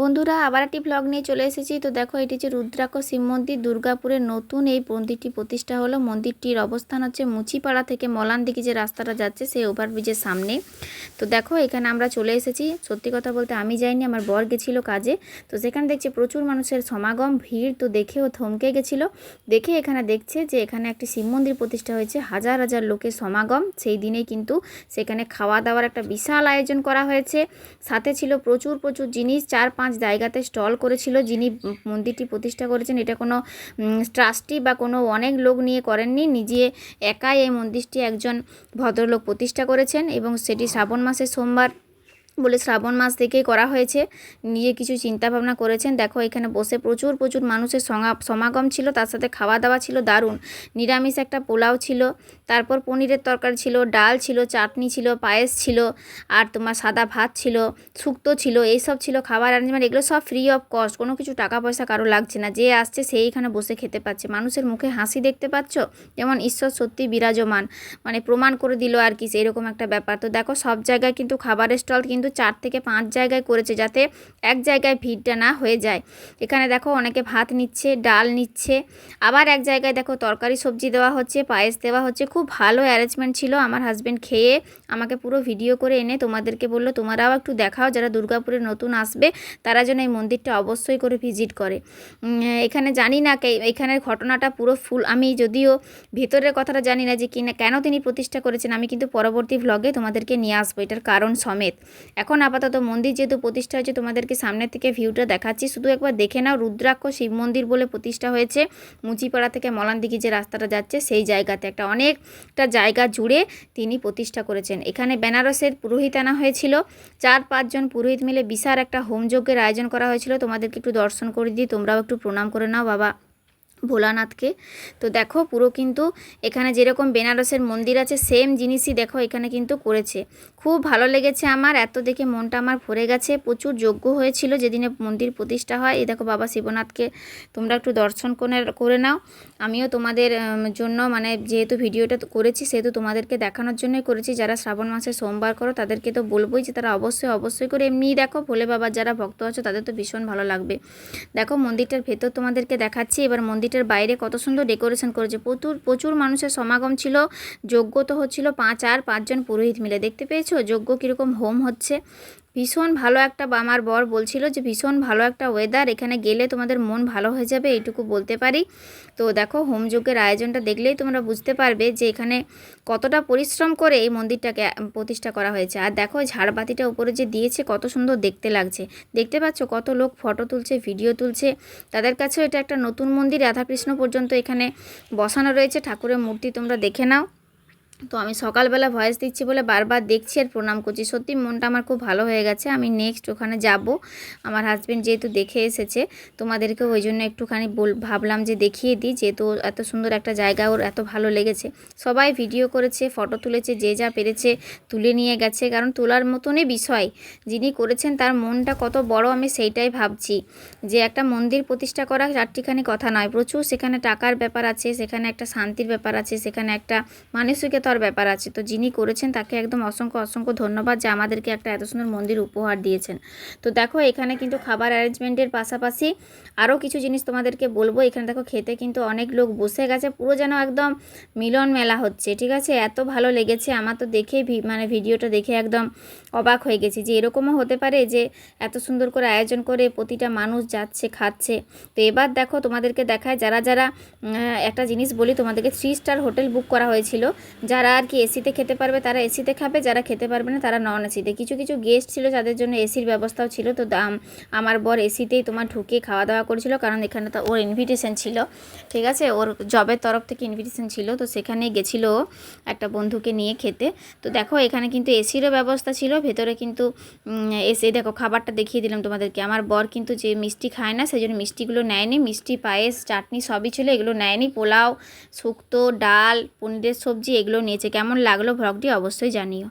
বন্ধুরা, আবার একটি ব্লগ নিয়ে চলে এসেছি। তো দেখো, এটি হচ্ছে রুদ্রাক্ষ শিব মন্দির, দুর্গাপুরের নতুন এই মন্দিরটি প্রতিষ্ঠা হলো। মন্দিরটির অবস্থান হচ্ছে মুচিপাড়া থেকে মলান দিকে যে রাস্তাটা যাচ্ছে, সেই ওভারব্রিজের সামনে। তো দেখো, এখানে আমরা চলে এসেছি। সত্যি কথা বলতে আমি যাইনি, আমার বর গেছিল কাজে। তো সেখানে দেখছি প্রচুর মানুষের সমাগম, ভিড় তো দেখেও থমকে গেছিল। দেখে এখানে দেখছে যে এখানে একটি শিব মন্দির প্রতিষ্ঠা হয়েছে। হাজার হাজার লোকের সমাগম। সেই দিনেই কিন্তু সেখানে খাওয়া দাওয়ার একটা বিশাল আয়োজন করা হয়েছে। সাথে ছিল প্রচুর প্রচুর জিনিস। চার, পাঁচ জায়গাতে স্টল করেছিল যিনি মন্দিরটি প্রতিষ্ঠা করেছেন। এটা কোনো ট্রাস্টি বা কোনো অনেক লোক নিয়ে করেননি। নিজে একাই এই মন্দিরটি একজন ভদ্রলোক প্রতিষ্ঠা করেছেন এবং সেটি শ্রাবণ মাসের সোমবার বলে শ্রাবণ মাস থেকেই করা হয়েছে। নিজে কিছু চিন্তা ভাবনা করেছেন। দেখো, এখানে বসে প্রচুর প্রচুর মানুষের সমাগম ছিল। তার সাথে খাওয়া দাওয়া ছিল দারুণ। নিরামিষ একটা পোলাও ছিল। তারপর পনিরের তরকারি ছিল, ডাল ছিল, চাটনি ছিল, পায়েস ছিল, আর তোমার সাদা ভাত ছিল, শুক্তো ছিল, এইসব ছিল খাবার অ্যারেঞ্জমেন্ট এগুলো সব ফ্রি অফ কস্ট কোনো কিছু টাকা পয়সা কারও লাগছে না। যে আসছে সেই এখানে বসে খেতে পাচ্ছে। মানুষের মুখে হাসি দেখতে পাচ্ছ? যেমন ঈশ্বর সত্যি বিরাজমান। মানে প্রমাণ করে দিল আর কি সেরকম একটা ব্যাপার। তো দেখো, সব জায়গায় কিন্তু খাবারের স্টল কিন্তু কিন্তু চার থেকে পাঁচ জায়গায় করেছে যাতে এক জায়গায় ভিড়টা না হয়ে যায়। এখানে দেখো অনেকে ভাত নিচ্ছে, ডাল নিচ্ছে, আবার এক জায়গায় দেখো তরকারি, সবজি দেওয়া হচ্ছে, পায়েস দেওয়া হচ্ছে। খুব ভালো অ্যারেঞ্জমেন্ট ছিল। আমার হাজব্যান্ড খেয়ে আমাকে পুরো ভিডিও করে এনে তোমাদেরকে বলল, তোমরাও একটু দেখাও যারা দুর্গাপুরে নতুন আসবে, তারা যেন এই মন্দিরটা অবশ্যই করে ভিজিট করে। এখানে জানি না এখানের ঘটনাটা পুরো ফুল আমি যদিও ভেতরের কথাটা জানি না যে কিনা, কেন তিনি প্রতিষ্ঠা করেছেন, আমি কিন্তু পরবর্তী ভ্লগে তোমাদেরকে নিয়ে আসব। এটার কারণ সমেত। এখন আপাতত মন্দির যেহেতু প্রতিষ্ঠা হয়েছে, তোমাদেরকে সামনের থেকে ভিউটা দেখাচ্ছি। শুধু একবার দেখে নাও, রুদ্রাক্ষ শিব মন্দির বলে প্রতিষ্ঠা হয়েছে। মুচিপাড়া থেকে মলান দিকে যে রাস্তাটা যাচ্ছে, সেই জায়গাতে একটা অনেকটা জায়গা জুড়ে তিনি প্রতিষ্ঠা করেছেন। এখানে বেনারসের পুরোহিত আনা হয়েছিল। চার পাঁচজন পুরোহিত মিলে বিশাল একটা হোমযজ্ঞের আয়োজন করা হয়েছিল। তোমাদেরকে একটু দর্শন করে দিই, তোমরাও একটু প্রণাম করে নাও, বাবা। ভোলানাথকে। তো দেখো, পুরো কিন্তু এখানে যেরকম বেনারসের মন্দির আছে সেম জিনিসই দেখো এখানে কিন্তু করেছে। খুব ভালো লেগেছে আমার, এত দেখে মনটা আমার ভরে গেছে। প্রচুর যোগ্য হয়েছিল যেদিনে মন্দির প্রতিষ্ঠা হয়। এই দেখো বাবা শিবনাথকে তোমরা একটু দর্শন করে নাও। আমিও তোমাদের জন্য মানে যেহেতু ভিডিওটা করেছি, সেহেতু তোমাদেরকে দেখানোর জন্যই করেছি। যারা শ্রাবণ মাসে সোমবার করো, তাদেরকে তো বলবোই যে তারা অবশ্যই অবশ্যই করে। এমনিই দেখো, ভোলে বাবার যারা ভক্ত আছো, তাদের তো ভীষণ ভালো লাগবে। দেখো মন্দিরটার ভেতর তোমাদেরকে দেখাচ্ছি। এবার মন্দিরটা গেটের বাইরে কত সুন্দর ডেকোরেশন করেছে। প্রচুর প্রচুর মানুষের সমাগম ছিল। যজ্ঞ তো হচ্ছিল পাঁচ আর পাঁচজন পুরোহিত মিলে। দেখতে পেয়েছ? যজ্ঞ কীরকম হোম হচ্ছে। ভীষণ ভালো একটা আমার বর বলছিল যে ভীষণ ভালো একটা ওয়েদার এখানে গেলে তোমাদের মন ভালো হয়ে যাবে, এইটুকু বলতে পারি। তো দেখো হোমযজ্ঞের আয়োজনটা দেখলেই তোমরা বুঝতে পারবে যে এখানে কতটা পরিশ্রম করে এই মন্দিরটাকে প্রতিষ্ঠা করা হয়েছে। আর দেখো, ঝাড়বাতিটা উপরে যে দিয়েছে, কত সুন্দর দেখতে লাগছে। দেখতে পাচ্ছ কত লোক ফটো তুলছে ভিডিও তুলছে। তাদের কাছেও এটা একটা নতুন মন্দির, রাধাকৃষ্ণ পর্যন্ত এখানে বসানো রয়েছে। ঠাকুরের মূর্তি তোমরা দেখে নাও। তো আমি সকালবেলা ভয়েস দিচ্ছি বলে বারবার দেখছি আর প্রণাম করছি। সত্যি মনটা আমার খুব ভালো হয়ে গেছে। আমি নেক্সট ওখানে যাব। আমার হাজব্যান্ড যেহেতু দেখে এসেছে তোমাদেরকে ওই জন্য একটুখানি বল, ভাবলাম যে দেখিয়ে দিই, যেহেতু এত সুন্দর একটা জায়গা, ওর এত ভালো লেগেছে। সবাই ভিডিও করেছে ফটো তুলেছে, যে যা পেরেছে তুলে নিয়ে গেছে। কারণ তোলার মতনই বিষয়। যিনি করেছেন, তার মনটা কত বড় আমি সেইটাই ভাবছি। যে একটা মন্দির প্রতিষ্ঠা করা চারটিখানি কথা নয়। প্রচুর সেখানে টাকার ব্যাপার আছে, সেখানে একটা শান্তির ব্যাপার আছে, সেখানে একটা মানসিকতা তার ব্যাপার আছে। তো যিনি করেছেন তাকে একদম অসংখ্য অসংখ্য ধন্যবাদ যে আমাদেরকে একটা এত সুন্দর মন্দির উপহার দিয়েছেন। তো দেখো, এখানে কিন্তু খাবার অ্যারেঞ্জমেন্টের পাশাপাশি আরও কিছু জিনিস তোমাদেরকে বলব। এখানে দেখো, খেতে কিন্তু অনেক লোক বসে গেছে। পুরো যেন একদম মিলন মেলা হচ্ছে, ঠিক আছে? এত ভালো লেগেছে। আমার তো দেখে মানে ভিডিওটা দেখে একদম অবাক হয়ে গেছি যে এরকমও হতে পারে যে এত সুন্দর করে আয়োজন করে প্রতিটা মানুষ যাচ্ছে, খাচ্ছে। তো এবার দেখো, তোমাদেরকে দেখায় যারা যারা একটা জিনিস বলি, তোমাদেরকে থ্রি স্টার হোটেল বুক করা হয়েছিল। যারা আর কি এসিতে খেতে পারবে, তারা এসিতে খাবে, যারা খেতে পারবে না, তারা নন এসিতে কিছু কিছু গেস্ট ছিল যাদের জন্য এসির ব্যবস্থাও ছিল, তো আমার বর এসিতেই তোমার ঢুকে খাওয়া দাওয়া করেছিল, কারণ এখানে তো ওর ইনভিটেশন ছিল, ঠিক আছে? ওর জবের তরফ থেকে ইনভিটেশন ছিল, তো সেখানে গেছিল একটা বন্ধুকে নিয়ে খেতে। তো দেখো, এখানে কিন্তু এসিরও ব্যবস্থা ছিল, ভেতরে কিন্তু এসে দেখো, খাবারটা দেখিয়ে দিলাম তোমাদেরকে। আমার বর কিন্তু যে মিষ্টি খায় না, সেই জন্য মিষ্টিগুলো নেয়নি, মিষ্টি, পায়েস, চাটনি সবই ছিল, এগুলো নেয়নি। পোলাও, শুক্তো, ডাল, পনিরের সবজি, এগুলো নিয়েছে কেমন লাগল ভ্লগটি অবশ্যই জানিও।